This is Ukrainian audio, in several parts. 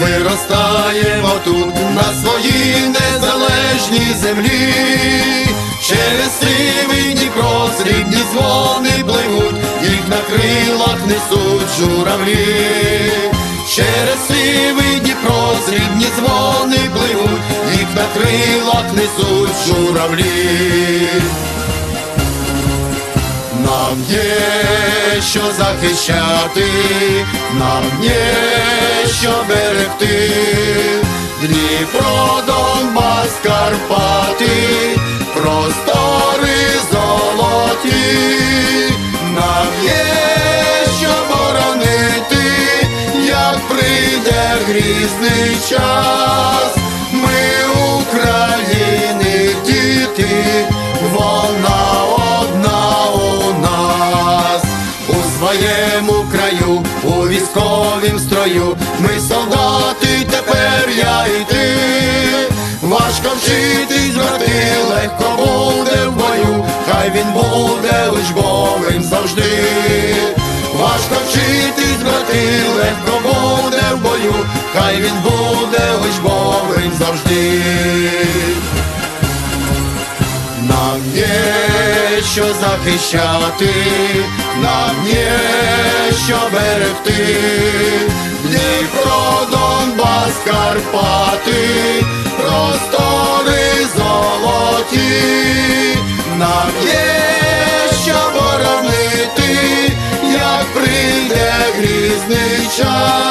виростаємо тут, на своїй незалежній землі. Через сивий Дніпро срібні дзвони пливуть, їх на крилах несуть журавлі. Через сивий Дніпро срібні дзвони пливуть, їх на крилах несуть журавлі. Нам є що захищати, нам є що берегти, Дніпро, Донбас, Карпати, простори золоті, нам є що боронити, як прийде грізний час, своєму краю, у військовім строю, ми солдати, тепер я і ти. Важко вчитись, брати, легко буде в бою, хай він буде учбовим завжди. Важко вчитись, брати, легко буде в бою, хай він буде учбовим завжди. Є що захищати, нам є що берегти, Дніпро, Донбас, Карпати, простори золоті, нам є що боронити, як прийде грізний час,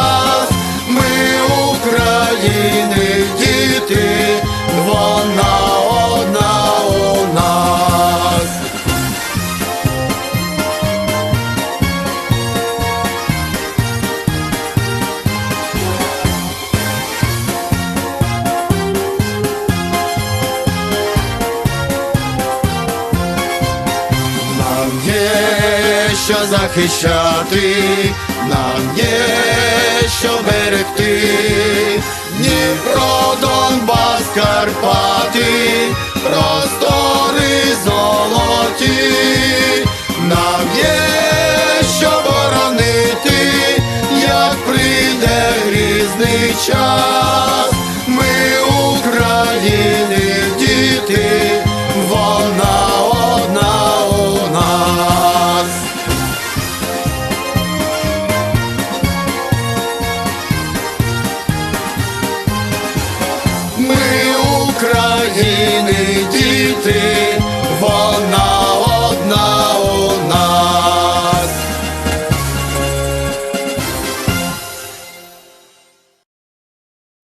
що захищати, нам є що берегти, Дніпро, Донбас, Карпати, простори золоті, нам є що боронити, як прийде грізний час.